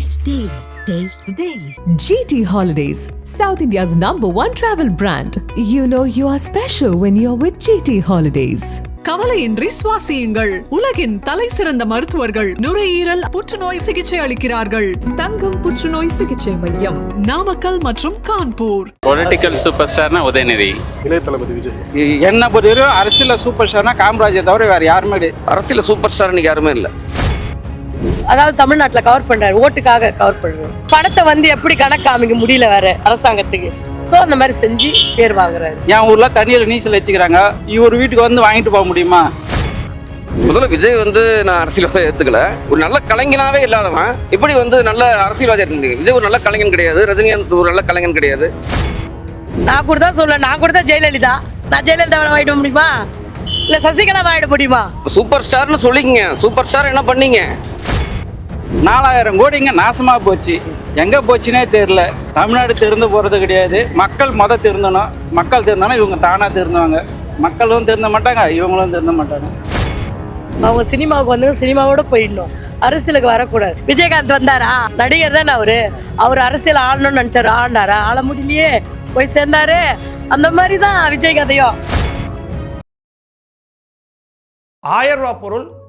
Taste Daily. Taste the Daily. GT Holidays, South India's number one travel brand. You know you are special when you're with GT Holidays. கவலையின்றி சுவாசியுங்கள். உலகின் தலை சிறந்த மருத்துவர்கள் நுரையீரல் புற்றுநோய் சிகிச்சை அளிக்கிறார்கள். தங்கம் புற்றுநோய் சிகிச்சை மையம். நாமக்கல் மற்றும் கான்பூர். பொலிட்டிக்கல் சூப்பர் ஸ்டார்னா உதயநிதி. இளைய தளபதி விஜய். என்னை பொறுத்தவரையும் அரசியலில் சூப்பர் ஸ்டார்னா காமராஜை தவிர வேறு யாருமே அரசியல் சூப்பர் ஸ்டார் இன்னைக்கு யாருமே இல்லை. அதாவது தமிழ்நாட்டுல கவர் பண்றாரு ஓட்டுக்காக கவர் பண்றாரு. பணத்தை வந்து எப்படி கணக்கு காமிக்க முடியல வேற அரசாங்கத்துக்கு? சோ அந்த மாதிரி செஞ்சு பேர் வாங்குறாரு. என் ஊரில் தண்ணியில் நீச்சல் வச்சுக்கிறாங்க இவர் வீட்டுக்கு வந்து வாங்கிட்டு போக முடியுமா? முதல்ல விஜய் வந்து நான் அரசியல்வாதம் ஏற்றுக்கல ஒரு நல்ல கலைஞனாவே இல்லாதவன். எப்படி வந்து நல்ல அரசியல்வாதி இருக்க முடியும் விஜய் ஒரு நல்ல கலைஞன் கிடையாது. ரஜினிகாந்த் ஒரு நல்ல கலைஞன் கிடையாது. நான் கூட தான் சொல்ல நான் கூட தான் ஜெயலலிதா. நான் ஜெயலலிதா வாங்கிட முடியுமா? இல்ல சசிகலா வாங்கிட முடியுமா? சூப்பர் ஸ்டார்னு சொல்லிக்கங்க. சூப்பர் ஸ்டார் என்ன பண்ணீங்க? நாலாயிரம் கோடிங்க நாசமாக போச்சு. எங்கே போச்சுனே தெரில தமிழ்நாடு திறந்து போகிறது கிடையாது. மக்கள் மொத திருந்தணும். மக்கள் திருந்தணும் இவங்க தானாக திருந்துவாங்க. மக்களும் திருந்த மாட்டாங்க இவங்களும் திருந்த மாட்டாங்க. அவங்க சினிமாவுக்கு வந்து சினிமாவோட போயிடணும். அரசியலுக்கு வரக்கூடாது. விஜயகாந்த் வந்தாரா? நடிகர் தானே அவரு. அவர் அரசியல் ஆளணும்னு நினைச்சாரு. ஆண்டாரா ஆள முடியலையே. போய் சேர்ந்தாரு. அந்த மாதிரி தான் விஜய் கதையும் ஆயிரம் ரூபாய் பொருள்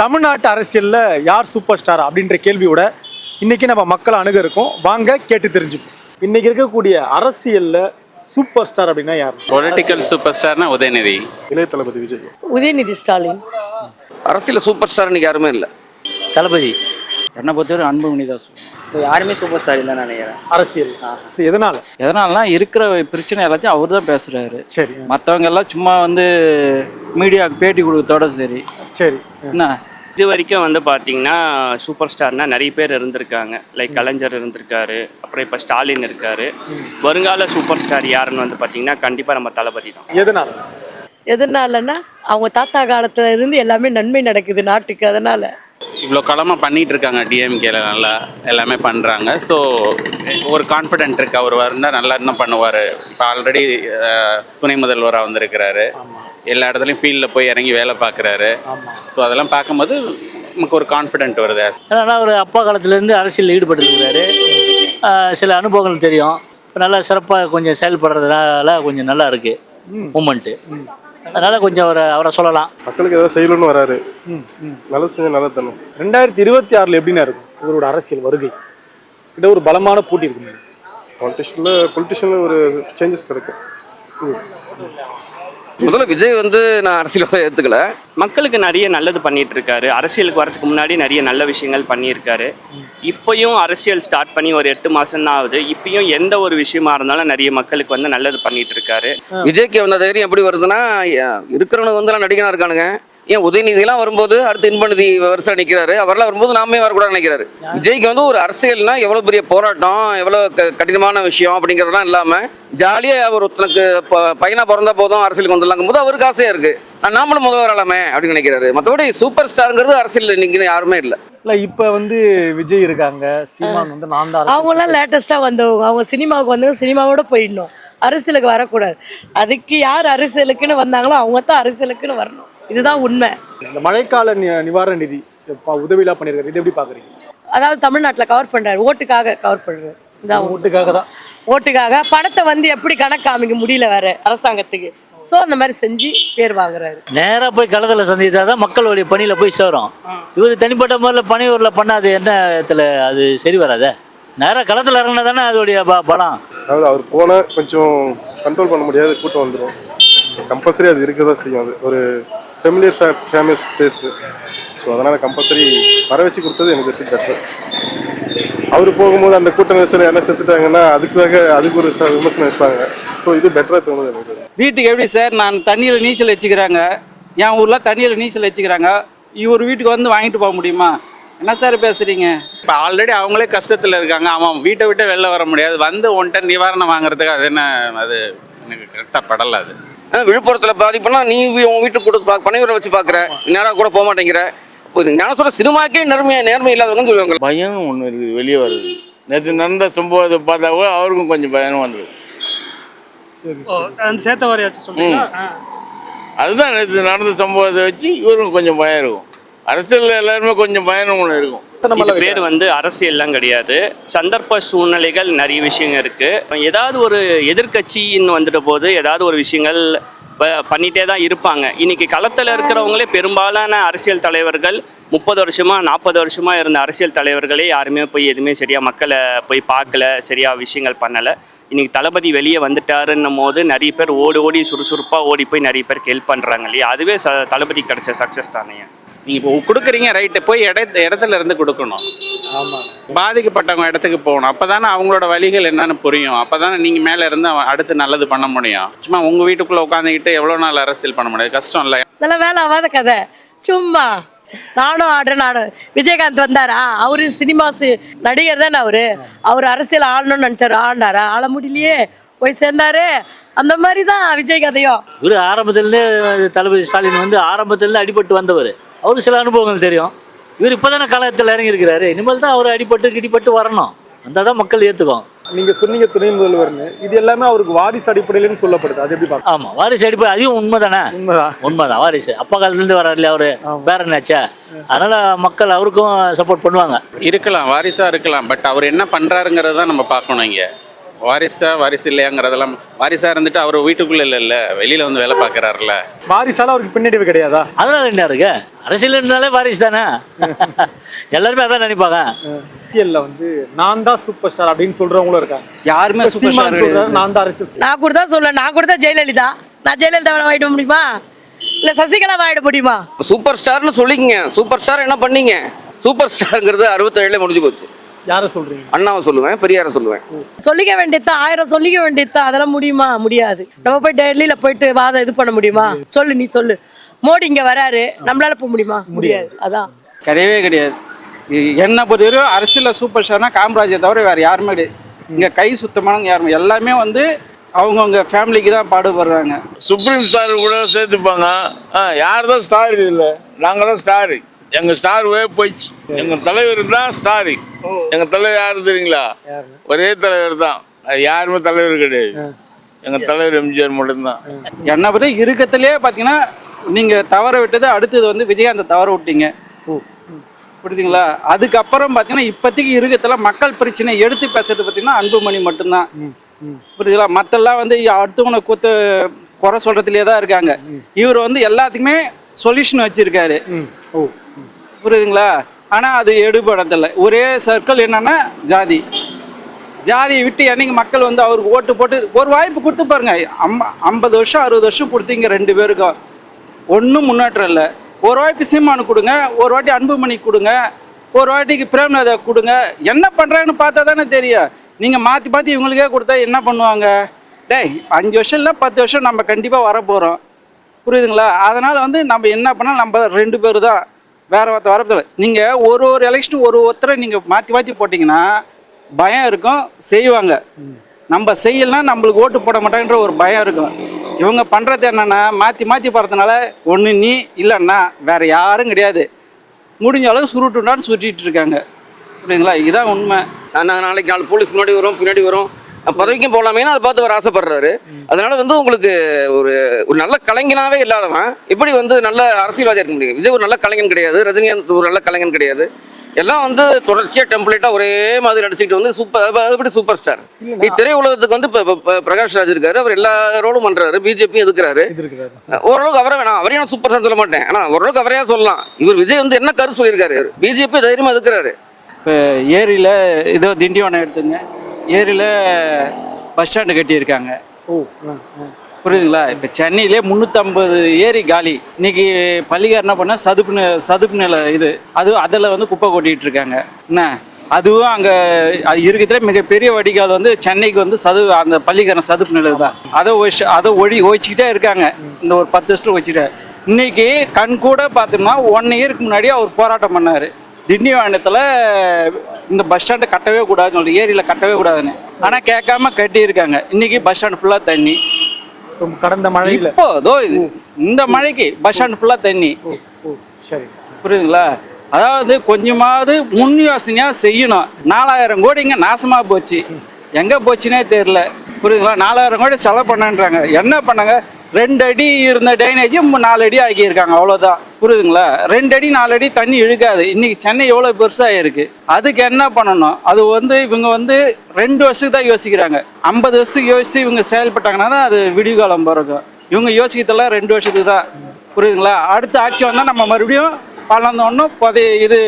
தமிழ்நாட்டு அரசியல்ல யார் சூப்பர் ஸ்டார் அப்படின்ற கேள்வியோட இன்னைக்கு நம்ம மக்களை அணுக இருக்கோம். வாங்க கேட்டு தெரிஞ்சுப்போம். இன்னைக்கு இருக்கக்கூடிய அரசியல்ல சூப்பர் ஸ்டார் அப்படின்னா யார்? பொலிட்டிக்கல் சூப்பர் ஸ்டார்னா உதயநிதி. இளைய தளபதி விஜய். உதயநிதி ஸ்டாலின். அரசியல் சூப்பர் ஸ்டார் இன்னைக்கு யாருமே இல்லை. தளபதி. என்னை பொறுத்தவரை அன்புமணி சொல்லுவேன் யாருமே சூப்பர் ஸ்டார் இல்லைன்னு நினைக்கிறேன். அரசியல். எதனால? எதனாலனா இருக்கிற பிரச்சனை எல்லாத்தையும் அவர் தான் பேசுகிறாரு சரி. மற்றவங்க எல்லாம் சும்மா வந்து மீடியாவுக்கு பேட்டி கொடுக்கறதோட சரி. சரி. என்ன? இது வரைக்கும் வந்து பார்த்தீங்கன்னா சூப்பர் ஸ்டார்னா நிறைய பேர் இருந்திருக்காங்க. லைக் கலைஞர் இருந்திருக்காரு. அப்புறம் இப்போ ஸ்டாலின் இருக்காரு. வருங்கால சூப்பர் ஸ்டார் யாருன்னு வந்து பார்த்தீங்கன்னா கண்டிப்பாக நம்ம தளபதி தான். எதனால? எதனாலன்னா அவங்க தாத்தா காலத்துல இருந்து எல்லாமே நன்மை நடக்குது நாட்டுக்கு. அதனால இவ்வளோ காலமாக பண்ணிட்டு இருக்காங்க டிஎம்கேல நல்லா எல்லாமே பண்ணுறாங்க ஸோ ஒரு கான்ஃபிடென்ட் இருக்கு. அவர் வந்தால் நல்லா இன்னும் பண்ணுவார். இப்போ ஆல்ரெடி துணை முதல்வராக வந்திருக்கிறாரு. எல்லா இடத்துலையும் ஃபீல்டில் போய் இறங்கி வேலை பார்க்குறாரு ஸோ அதெல்லாம் பார்க்கும்போது நமக்கு ஒரு கான்ஃபிடென்ட் வருது. ஏன்னா அவர் அப்பா காலத்துலேருந்து அரசியலில் ஈடுபட்டுருக்காரு சில அனுபவங்கள் தெரியும். இப்போ நல்லா சிறப்பாக கொஞ்சம் செயல்படுறதுனால கொஞ்சம் நல்லா இருக்கு. மூமெண்ட்டு அதனால கொஞ்சம் அவரை அவரை சொல்லலாம். மக்களுக்கு ஏதாவது செய்யணும்னு வராரு. நல்லது செஞ்சா நல்லது தானே? ரெண்டாயிரத்தி இருபத்தி ஆறுல எப்படின்னா இருக்கும் இவரோட அரசியல் வருகை? கிட்ட ஒரு பலமான போட்டி இருக்கு பொலிட்டிஷியனில் பொலிட்டிஷியனில் ஒரு சேஞ்சஸ் கிடைக்கும். முதல்ல விஜய் வந்து நான் அரசியல்வாதம் ஏற்றுக்கல மக்களுக்கு நிறைய நல்லது பண்ணிட்டு இருக்காரு அரசியலுக்கு வரதுக்கு முன்னாடி நிறைய நல்ல விஷயங்கள் பண்ணியிருக்காரு. இப்பயும் அரசியல் ஸ்டார்ட் பண்ணி ஒரு எட்டு மாசம் தான் ஆகுது. இப்பயும் எந்த ஒரு விஷயமா இருந்தாலும் நிறைய மக்களுக்கு வந்து நல்லது பண்ணிட்டு இருக்காரு விஜய்க்கு வந்த தைரியம் எப்படி வருதுன்னா ஏன் இருக்கிறவனுக்கு வந்து நடிகனா இருக்கானுங்க. ஏன் உதயநிதிலாம் வரும்போது அடுத்து இன்பநிதி வருஷம் நிற்கிறாரு அவரெல்லாம் வரும்போது நாமே வரக்கூடாது நினைக்கிறாரு. விஜய்க்கு வந்து ஒரு அரசியல்னா எவ்வளோ பெரிய போராட்டம் எவ்வளோ க கடினமான விஷயம் அப்படிங்கிறதெல்லாம் இல்லாமல் ஜாலியாக அவர் ஒருத்தனுக்கு ப- பையனா பிறந்தா போதும் அரசியலுக்கு வந்துடலாங்கும் போது அவருக்கு ஆசையாக இருக்குது நான் நாமளும் முதல்வர் வரலாமே அப்படின்னு நினைக்கிறாரு. மற்றபடி சூப்பர் ஸ்டாருங்கிறது அரசியல் இன்னைக்கு யாருமே இல்லை. இல்ல இப்ப வந்து விஜய் இருக்காங்க. சீமான் வந்து நான் தான் அவங்க எல்லாம் லேட்டஸ்டா வந்தவங்க. அவங்க சினிமாவுக்கு வந்து சினிமாவோட போயிடணும். அரசியலுக்கு வரக்கூடாது. அதுக்கு யார் அரசியலுக்குன்னு வந்தாங்களோ அவங்க தான் அரசியலுக்குன்னு வரணும். இதுதான் உண்மை. இந்த மழைக்கால நி- நிவாரண நிதி இப்ப உதவியெல்லாம் பண்ணிருக்காரு இது எப்படி பாக்குறீங்க? அதாவது தமிழ்நாட்டுல கவர் பண்றாரு. ஓட்டுக்காக கவர் பண்றாரு. இதான். ஓட்டுக்காக தான். ஓட்டுக்காக பணத்தை வந்து எப்படி கணக்கு காமிக்க முடியல வேற அரசாங்கத்துக்கு. சோ அந்த மாதிரி செஞ்சு பேர் வாங்குறாரு. நேராக போய் களத்தில் சந்தித்தா தான் மக்களுடைய பணியில் போய் சேரும். இவர் தனிப்பட்ட முறையில் பணியூரில் பண்ணாது என்ன இடத்துல அது சரி வராதே? நேராக களத்தில் இறங்கினா தானே அதோடைய ப பலம். அதாவது அவர் போனால் கொஞ்சம் கண்ட்ரோல் பண்ண முடியாது கூட்டம் வந்துடும் கம்பல்சரி அது இருக்க தான் செய்யும். அது ஒரு ஃபெமிலியர் ஃபே ஃபேமஸ் ஸ்பேஸு ஸோ அதனால் கம்பல்சரி வர வச்சு கொடுத்தது எனக்கு தெரிஞ்சு பெட்டர் அவர் போகும்போது அந்த கூட்ட நெரிசல் என்ன செத்துட்டாங்கன்னா அதுக்காக அதுக்கு ஒரு ச- விமர்சனம் வைப்பாங்க. ஸோ இது பெட்டராக தோணுது எனக்கு. வீட்டுக்கு எப்படி சார் நான் தண்ணியில் நீச்சல் வச்சுக்கிறாங்க. என் ஊரில் தண்ணியில் நீச்சல் வச்சுக்கிறாங்க. இவர் வீட்டுக்கு வந்து வாங்கிட்டு போக முடியுமா? என்ன சார் பேசுறீங்க? இப்போ ஆல்ரெடி அவங்களே கஷ்டத்தில் இருக்காங்க. அவன் வீட்டை விட்டு வெளில வர முடியாது. வந்து ஒன்ட்ட நிவாரணம் வாங்குறதுக்கு அது என்ன அது எனக்கு கரெக்டாக படலை அது. விழுப்புரத்துல பாதிப்புனா நீ உன் வீட்டுக்கு கொடுத்து பனையூரை வச்சு பார்க்குற நேராக கூட போக மாட்டேங்கிற. நான் சொல்ற சினிமாக்கே நேர்மையா நேர்மை இல்லாதவங்கன்னு சொல்லுவாங்க பயம் ஒன்று இருக்குது வெளியே வருது. நேற்று நடந்த சம்பவத்தை பார்த்தா கூட அவருக்கும் கொஞ்சம் பயம் சொல்றீங்களா? அதுதான் நேற்று நடந்த சம்பவத்தை வச்சு இவருக்கும் கொஞ்சம் பயம் இருக்கும். அரசியலில் எல்லாருமே கொஞ்சம் பயம் ஒன்று இருக்கும். இது பேர் வந்து அரசியல்லாம் கிடையாது. சந்தர்ப்ப சூழ்நிலைகள் நிறைய விஷயங்கள் இருக்கு. ஏதாவது ஒரு எதிர்க்கட்சின்னு வந்துட்ட போது ஏதாவது ஒரு விஷயங்கள் பண்ணிட்டே தான் இருப்பாங்க. இன்னைக்கு களத்தில் இருக்கிறவங்களே பெரும்பாலான அரசியல் தலைவர்கள் முப்பது வருஷமா நாற்பது வருஷமா இருந்த அரசியல் தலைவர்களே யாருமே போய் எதுவுமே சரியா மக்களை போய் பார்க்கல சரியா விஷயங்கள் பண்ணல. இன்னைக்கு தளபதி வெளியே வந்துட்டாருன்னும் போது நிறைய பேர் ஓடி ஓடி சுறுசுறுப்பாக ஓடி போய் நிறைய பேருக்கு ஹெல்ப் பண்ணுறாங்க இல்லையா? அதுவே ச தளபதி கிடைச்ச சக்ஸஸ் தானே. இப்போ கொடுக்குறீங்க ரைட்டு போய் இட இடத்துல இருந்து கொடுக்கணும். ஆமாம் பாதிக்கப்பட்டவங்க இடத்துக்கு போகணும். அப்போ தானே அவங்களோட வழிகள் என்னன்னு புரியும். அப்போ தானே நீங்கள் மேலே இருந்து அவன் அடுத்து நல்லது பண்ண முடியும். சும்மா உங்கள் வீட்டுக்குள்ளே உட்காந்துக்கிட்டு எவ்வளோ நாள் அரசியல் பண்ண முடியாது கஷ்டம் இல்லை இதெல்லாம் வேலை ஆகாத கதை. சும்மா. நானும் ஆடுறேன் நானும். விஜயகாந்த் வந்தாரா? அவரு சினிமா நடிகர் தானே அவரு. அவர் அரசியல் ஆளணும்னு நினைச்சாரு. ஆண்டாரா ஆள முடியலையே. போய் சேர்ந்தாரு. அந்த மாதிரி தான் விஜய் கதையும் இவர் ஆரம்பத்திலேருந்தே தளபதி ஸ்டாலின் வந்து ஆரம்பத்திலேருந்து அடிபட்டு வந்தவர். அவருக்கு சில அனுபவங்கள் தெரியும். இவர் இப்போ தானே காலத்தில் இறங்கியிருக்கிறாரு. இனிமேல் தான் அவர் அடிபட்டு கிடிப்பட்டு வரணும். வந்தால் தான் மக்கள் ஏற்றுக்கும் நீங்க சொன்னீங்க துணை முதல்வர்னு. இது எல்லாமே அவருக்கு வாரிசு அடிப்படையிலன்னு சொல்லப்படுது. அது எப்படி பார்க்க ஆமாம் வாரிசு அடிப்படை அதையும் உண்மை தானே உண்மைதான். உண்மைதான் வாரிசு. அப்பா காலத்துலேருந்து வராரு இல்லையா அவரு பேரனாச்சா அதனால மக்கள் அவருக்கும் சப்போர்ட் பண்ணுவாங்க. இருக்கலாம் வாரிசாக இருக்கலாம். பட் அவர் என்ன பண்ணுறாருங்கிறத நம்ம பார்க்கணும் இங்கே. வாரிசா வாரிசு இல்லையாங்கிறதெல்லாம் வாரிசாக இருந்துட்டு அவர் வீட்டுக்குள்ளே இல்லைல்ல வெளியில் வந்து வேலை பார்க்குறாருல வாரிசால அவருக்கு பின்னடைவு கிடையாதா? அதனால என்ன இருக்கு? அரசியல் இருந்தாலே வாரிசு தானே? எல்லாருமே அதான் நினைப்பாங்க. அரசியல்ல வந்து நான் தான் சூப்பர் ஸ்டார் அப்படின்னு சொல்றவங்களும் இருக்காங்க. யாருமே சூப்பர் ஸ்டார் நான் தான் அரசியல் நான் கூட தான் சொல்ல நான் கூட தான் ஜெயலலிதா. நான் ஜெயலலிதா வாங்கிட முடியுமா? இல்ல சசிகலா வாங்கிட முடியுமா? சூப்பர் ஸ்டார்னு சொல்லிக்கங்க. சூப்பர் ஸ்டார் என்ன பண்ணீங்க? சூப்பர் ஸ்டாருங்கிறது அறுபத்தேழுல முடிஞ்சு போச்சு. யாரை சொல்றீங்க? அண்ணாவை சொல்லுவேன் பெரியாரை சொல்லுவேன். சொல்லிக்க வேண்டியதுதான் ஆயிரம் சொல்லிக்க வேண்டியதுதான் அதெல்லாம் முடியுமா? முடியாது. நம்ம போய் டெல்லியில போயிட்டு வாதம் இது பண்ண முடியுமா? சொல்லு நீ சொல்லு. மோடி இங்க வராரு நம்மளால போக முடியுமா? முடியாது. அதான். கிடையவே கிடையாது. என்னை பொறுத்தவரையும் அரசியலில் சூப்பர் ஸ்டார்னா காமராஜை தவிர வேறு யாருமே கிடையாது. இங்கே கை சுத்தமானவங்க யாருமே. எல்லாமே வந்து அவங்கவுங்க ஃபேமிலிக்கு தான் பாடுபடுறாங்க. சுப்ரீம் ஸ்டார் கூட சேர்த்துப்பாங்க. ஆ யார் தான் ஸ்டார் இல்லை? நாங்கள் தான் ஸ்டாரு எங்கள் ஸ்டார் வே போயிடுச்சு. எங்கள் தலைவர் தான் ஸ்டாரு எங்கள் தலைவர் யார் தெரியுங்களா? ஒரே தலைவர் தான். யாருமே தலைவர் கிடையாது. எங்கள் தலைவர் எம்ஜிஆர் மட்டும்தான். என்னை பற்றி இருக்கத்திலே பார்த்தீங்கன்னா நீங்கள் தவற விட்டது அடுத்தது வந்து விஜயகாந்தை தவற விட்டீங்க. புரியுதுங்களா? அதுக்கப்புறம் பார்த்தீங்கன்னா இப்போதைக்கு இருக்கத்துல மக்கள் பிரச்சனை எடுத்து பேசுறது பார்த்தீங்கன்னா அன்புமணி மட்டும்தான். புரியுதுங்களா? மற்றெல்லாம் வந்து அடுத்தவனை கூத்த குறை சொல்றதுலேயே தான் இருக்காங்க இவர் வந்து எல்லாத்துக்குமே சொல்யூஷன் வச்சிருக்காரு. புரியுதுங்களா? ஆனால் அது எடுபடதில்லை ஒரே சர்க்கிள் என்னென்னா ஜாதி. ஜாதியை விட்டு என்னைக்கு மக்கள் வந்து அவருக்கு ஓட்டு போட்டு ஒரு வாய்ப்பு கொடுத்து பாருங்க. அம் ஐம்பது வருஷம் அறுபது வருஷம் கொடுத்தீங்க ரெண்டு பேருக்கும் ஒன்றும் முன்னேற்றம் இல்லை. ஒரு வாட்டி சீமானு கொடுங்க ஒரு வாட்டி அன்புமணி கொடுங்க ஒரு வாட்டிக்கு பிரேம்நாதா கொடுங்க. என்ன பண்ணுறாங்கன்னு பார்த்தா தானே தெரியும். நீங்கள் மாற்றி மாற்றி இவங்களுக்கே கொடுத்தா என்ன பண்ணுவாங்க? டேய் அஞ்சு வருஷம் இல்லை பத்து வருஷம் நம்ம கண்டிப்பாக வர போகிறோம் புரியுதுங்களா? அதனால் வந்து நம்ம என்ன பண்ணால் நம்ம ரெண்டு பேர் தான். வேற ஒருத்தர் வரப்பதில்லை நீங்கள் ஒரு ஒரு எலெக்ஷனும் ஒரு ஒருத்தரை நீங்கள் மாற்றி மாற்றி போட்டிங்கன்னா பயம் இருக்கும் செய்வாங்க நம்ம செய்யலைன்னா நம்மளுக்கு ஓட்டு போட மாட்டாங்கன்ற ஒரு பயம் இருக்கும் இவங்க பண்ணுறது என்னன்னா மாற்றி மாற்றி போகிறதுனால ஒன்று நீ இல்லைன்னா வேற யாரும் கிடையாது முடிஞ்ச அளவு சுருட்டுண்டான்னு சுற்றிட்டு இருக்காங்க புரியுதுங்களா இதுதான் உண்மை நாங்கள் நாளைக்கு நாலு போலீஸ் முன்னாடி வரும் பின்னாடி வரும் பதவிக்கும் போகலாமேன்னு அதை பார்த்து அவர் ஆசைப்படுறாரு. அதனால வந்து உங்களுக்கு ஒரு ஒரு நல்ல கலைஞனாவே இல்லாதவன் எப்படி வந்து நல்ல அரசியல்வாதியா இருக்க முடியும். விஜய் ஒரு நல்ல கலைஞன் கிடையாது ரஜினிகாந்த் ஒரு நல்ல கலைஞன் கிடையாது. எல்லாம் வந்து தொடர்ச்சியா டெம்ப்ளேட்டா ஒரே மாதிரி நடிச்சுட்டு வந்து சூப்பர் எப்படி சூப்பர் ஸ்டார் நீ திரை உலகத்துக்கு வந்து இப்ப- பிரகாஷ் ராஜ் இருக்காரு அவர் எல்லா ரோலும் பண்றாரு பிஜேபி எதுக்குறாரு. ஓரளவுக்கு அவரை வேணாம் அவரையும் நான் சூப்பர் ஸ்டார் சொல்ல மாட்டேன். ஆனா ஓரளவுக்கு அவரையா சொல்லலாம். இவர் விஜய் வந்து என்ன கருத்து சொல்லியிருக்காரு? பிஜேபி தைரியமா எதுக்குறாரு? இப்போ ஏரியில் இதோ திண்டிவனம் எடுத்துங்க. ஏரியில் பஸ் ஸ்டாண்டு கட்டியிருக்காங்க. ஓ. புரியுதுங்களா? இப்போ சென்னையிலே முந்நூற்றம்பது ஏரி காலி. இன்னைக்கு பள்ளிக்கார் என்ன பண்ண சதுப்பு சதுப்பு நில இது. அது அதில் வந்து குப்பை கொட்டிட்டு இருக்காங்க. என்ன? அதுவும் அங்கே அது இருக்கிறதுல மிகப்பெரிய வடிகால் வந்து சென்னைக்கு வந்து சது அந்த பள்ளிக்காரன் சதுப்பு நிலை தான். அதை ஒழிச்சு அதை ஒழி ஒழிச்சிக்கிட்டே இருக்காங்க. இந்த ஒரு பத்து வருஷத்துல ஒழிச்சிட்டே இன்னைக்கு கண் கூட பார்த்தோம்னா ஒன் இயருக்கு முன்னாடி அவர் போராட்டம் பண்ணார். திண்டிவனத்தில் இந்த பஸ் ஸ்டாண்டை கட்டவே கூடாதுன்னு சொல்லி ஏரியில் கட்டவே கூடாதுன்னு. ஆனால் கேட்காம கட்டியிருக்காங்க. இன்னைக்கு பஸ் ஸ்டாண்ட் ஃபுல்லாக தண்ணி. கடந்த மழையில. இப்போ இதோ இது இந்த மழைக்கு பஸ் ஸ்டாண்ட் ஃபுல்லாக தண்ணி. சரி. புரியுதுங்களா? அதாவது கொஞ்சமாவது முன் யோசனையாக செய்யணும். நாலாயிரம் கோடிங்க நாசமாக போச்சு. எங்கே போச்சுனே தெரில புரியுதுங்களா? நாலாயிரம் கோடி செலவு பண்ணன்றாங்க. என்ன பண்ணாங்க? ரெண்டு அடி இருந்த டைனேஜ் நாலு அடி ஆக்கியிருக்காங்க. அவ்வளோதான் புரியுதுங்களா? ரெண்டு அடி நாலு அடி தண்ணி இழுக்காது. இன்னைக்கு சென்னை எவ்வளோ பெருசாக இருக்கு அதுக்கு என்ன பண்ணணும்? அது வந்து இவங்க வந்து ரெண்டு வருஷத்துக்கு தான் யோசிக்கிறாங்க. ஐம்பது வருஷத்துக்கு யோசிச்சு இவங்க செயல்பட்டாங்கன்னா தான் அது விடுகாலம் பிறக்கும் இவங்க யோசிக்கிறதெல்லாம் ரெண்டு வருஷத்துக்கு தான். புரியுதுங்களா? அடுத்த ஆட்சி வந்தால் நம்ம மறுபடியும் பலந்தோன்னும் புதை இது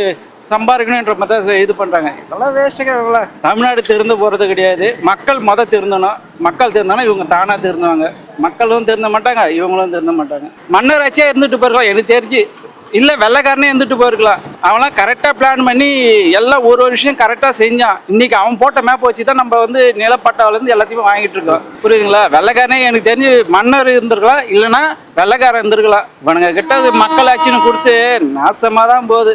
சம்பாதிக்கணுன்ற மாதிரி தான் இது பண்ணுறாங்க இதெல்லாம் வேஸ்ட்டுங்க இவ்வளோ தமிழ்நாடு திறந்து போகிறது கிடையாது. மக்கள் மொதல் திருந்தணும். மக்கள் திருந்தானா இவங்க தானாக திருந்துவாங்க. மக்களும் திருந்த மாட்டாங்க இவங்களும் திருந்த மாட்டாங்க. மன்னராட்சியாக இருந்துட்டு போயிருக்கலாம் எனக்கு தெரிஞ்சு. இல்லை வெள்ளைக்காரனே இருந்துட்டு போயிருக்கலாம். அவன்லாம் கரெக்டாக பிளான் பண்ணி எல்லாம் ஒரு ஒரு விஷயம் கரெக்டாக செஞ்சான். இன்னைக்கு அவன் போட்ட மேப் வச்சு தான் நம்ம வந்து நிலப்பட்டாவிலேருந்து எல்லாத்தையுமே வாங்கிட்டு இருக்கோம். புரியுதுங்களா? வெள்ளைக்காரனே எனக்கு தெரிஞ்சு மன்னர் இருந்திருக்கலாம் இல்லைன்னா வெள்ளைக்காரன் இருந்திருக்கலாம். இவனுங்க கிட்ட மக்கள் ஆட்சின்னு கொடுத்து நாசமாக தான் போகுது.